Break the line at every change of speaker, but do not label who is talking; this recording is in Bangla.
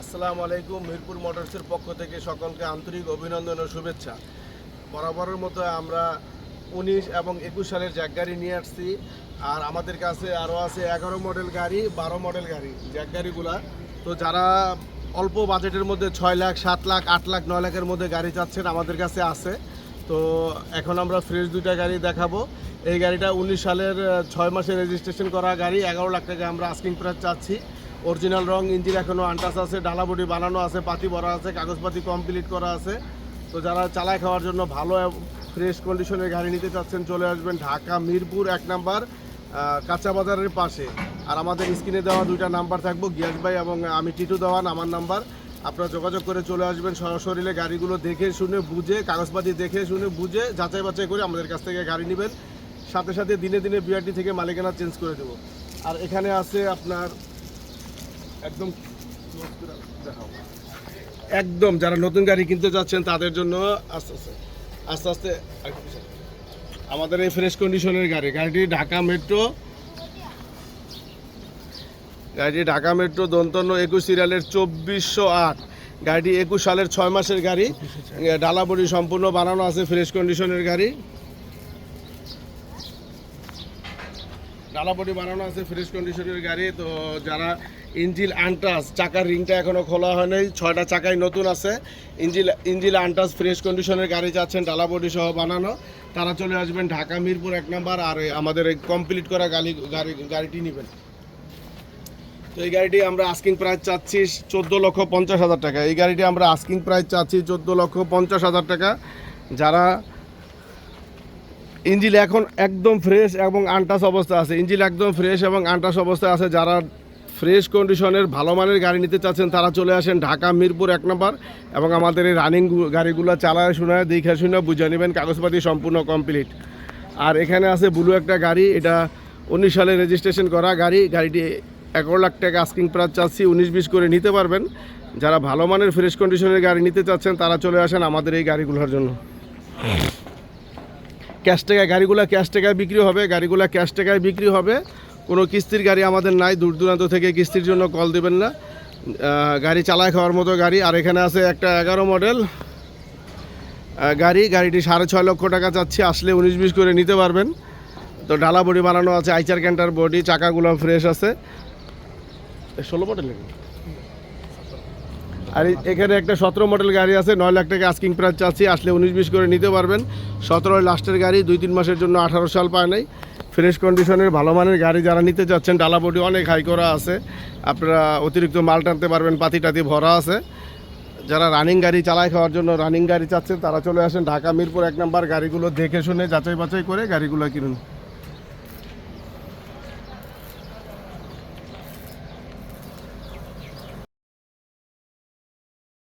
আসসালামু আলাইকুম, মিরপুর মোটরসের পক্ষ থেকে সকলকে আন্তরিক অভিনন্দন ও শুভেচ্ছা। বরাবরের মতো আমরা উনিশ এবং একুশ সালের জ্যাক গাড়ি নিয়ে আসছি। আর আমাদের কাছে আরও আছে এগারো মডেল গাড়ি, বারো মডেল গাড়ি, জ্যাক গাড়িগুলা। তো যারা অল্প বাজেটের মধ্যে ছয় লাখ, সাত লাখ, আট লাখ, নয় লাখের মধ্যে গাড়ি চাচ্ছেন, আমাদের কাছে আছে। তো এখন আমরা ফ্রেশ দুইটা গাড়ি দেখাবো। এই গাড়িটা উনিশ সালের ছয় মাসে রেজিস্ট্রেশন করা গাড়ি, এগারো লাখ টাকা আমরা আস্কিং প্রাইস চাচ্ছি। অরিজিনাল রং, ইঞ্জিন এখনও আন্টাস আছে, ডালাবডি বানানো আছে, পাতি ভরা আছে, কাগজপাতি কমপ্লিট করা আছে। তো যারা চালায় খাওয়ার জন্য ভালো ফ্রেশ কন্ডিশনের গাড়ি নিতে চাচ্ছেন, চলে আসবেন ঢাকা মিরপুর এক নাম্বার কাঁচা বাজারের পাশে। আর আমাদের স্ক্রিনে দেওয়া দুইটা নাম্বার থাকব, গিয়াস ভাই এবং আমি টিটু দেওয়ান, আমার নাম্বার। আপনারা যোগাযোগ করে চলে আসবেন সরাসরিলে গাড়িগুলো দেখে শুনে বুঝে, কাগজপাতি দেখে শুনে বুঝে যাচাই বাছাই করে আমাদের কাছ থেকে গাড়ি নেবেন। সাথে সাথে দিনে দিনে বিআরটি থেকে মালিকানা চেঞ্জ করে দেবো। আর এখানে আছে আপনার একদম। একদম যারা নতুন গাড়ি কিনতে যাচ্ছেন তাদের জন্য আস্তে আস্তে আস্তে আস্তে আমাদের এই ফ্রেশ কন্ডিশনের গাড়ি গাড়িটি ঢাকা মেট্রো গাড়িটি ঢাকা মেট্রো দন্তন্য একুশ সিরিয়ালের চব্বিশশো আট। গাড়িটি একুশ সালের ছয় মাসের গাড়ি। ডালাবড়ি সম্পূর্ণ বানানো আছে ফ্রেশ কন্ডিশনের গাড়ি। ডালাবডি বানানো আছে ফ্রেশ কন্ডিশনের গাড়ি। তো যারা ইঞ্জিল আনটাস, চাকার রিংটা এখনও খোলা হয় নাই, ছয়টা চাকাই নতুন আছে। ইঞ্জিল ইঞ্জিল আনটাস ফ্রেশ কন্ডিশনের গাড়ি যাচ্ছেন ডালাপটি সহ বানানো। তারা চলে আসবেন ঢাকা, মিরপুর এক নাম্বার, আর আমাদের এই কমপ্লিট করা গাড়ি গাড়ি, গাড়িটি নেবেন। তো এই গাড়িটি আমরা আস্কিং প্রাইস চাচ্ছি চোদ্দ লক্ষ পঞ্চাশ হাজার টাকা। এই গাড়িটি আমরা আস্কিং প্রাইস চাচ্ছি চোদ্দ লক্ষ পঞ্চাশ হাজার টাকা। যারা ইঞ্জিল এখন একদম ফ্রেশ এবং আনটাস অবস্থা আছে। ইঞ্জিল একদম ফ্রেশ এবং আনটাস অবস্থা আছে। যারা ফ্রেশ কন্ডিশনের ভালো মানের গাড়ি নিতে চাচ্ছেন, তারা চলে আসেন ঢাকা, মিরপুর এক নম্বর এবং আমাদের এই রানিং গাড়িগুলো চালায় শোনায়, দেখে শুনে বুঝে নেবেন, কাগজপাতি সম্পূর্ণ কমপ্লিট আর এখানে আছে ব্লু একটা গাড়ি, এটা উনিশ সালে রেজিস্ট্রেশন করা গাড়ি। গাড়িটি এগারো লাখ টাকা আস্কিং প্রাইস চাচ্ছি, উনিশ বিশ করে নিতে পারবেন। যারা ভালো মানের ফ্রেশ কন্ডিশনের গাড়ি নিতে চাচ্ছেন, তারা চলে আসেন আমাদের এই গাড়িগুলোর জন্য। ক্যাশ টাকায় গাড়িগুলো ক্যাশ টাকায় বিক্রি হবে, গাড়িগুলো ক্যাশ টাকায় বিক্রি হবে। কোনো কিস্তির গাড়ি আমাদের নাই, দূর দূরান্ত থেকে কিস্তির জন্য কল দেবেন না। গাড়ি চালায় খাওয়ার মতো গাড়ি। আর এখানে আছে একটা এগারো মডেল গাড়ি, গাড়িটি সাড়ে ছয় লক্ষ টাকা চাচ্ছি, আসলে উনিশ বিশ করে নিতে পারবেন। তো ডালা বডি বানানো আছে, আইচার ক্যান্টার বডি, চাকাগুলো ফ্রেশ আছে। ষোলো মডেল আর এখানে একটা সতেরো মডেল গাড়ি আছে, নয় লাখ টাকা আস্কিং প্রাইস চাচ্ছি, আসলে উনিশ বিশ করে নিতে পারবেন। সতেরো লাস্টের গাড়ি, দুই তিন মাসের জন্য আঠারো সাল পায় নাই। ফ্রেশ কন্ডিশনের ভালো মানের গাড়ি যারা নিতে চাচ্ছেন ডালাবটি অনেক হাই করা আছে। আপনারা অতিরিক্ত মাল টানতে পারবেন, পাতি টাতি ভরা আছে। যারা রানিং গাড়ি চালায় খাওয়ার জন্য রানিং গাড়ি চাচ্ছেন, তারা চলে আসেন ঢাকা, মিরপুর এক নাম্বার গাড়িগুলো দেখে শুনে যাচাই বাছাই করে গাড়িগুলো কিনুন।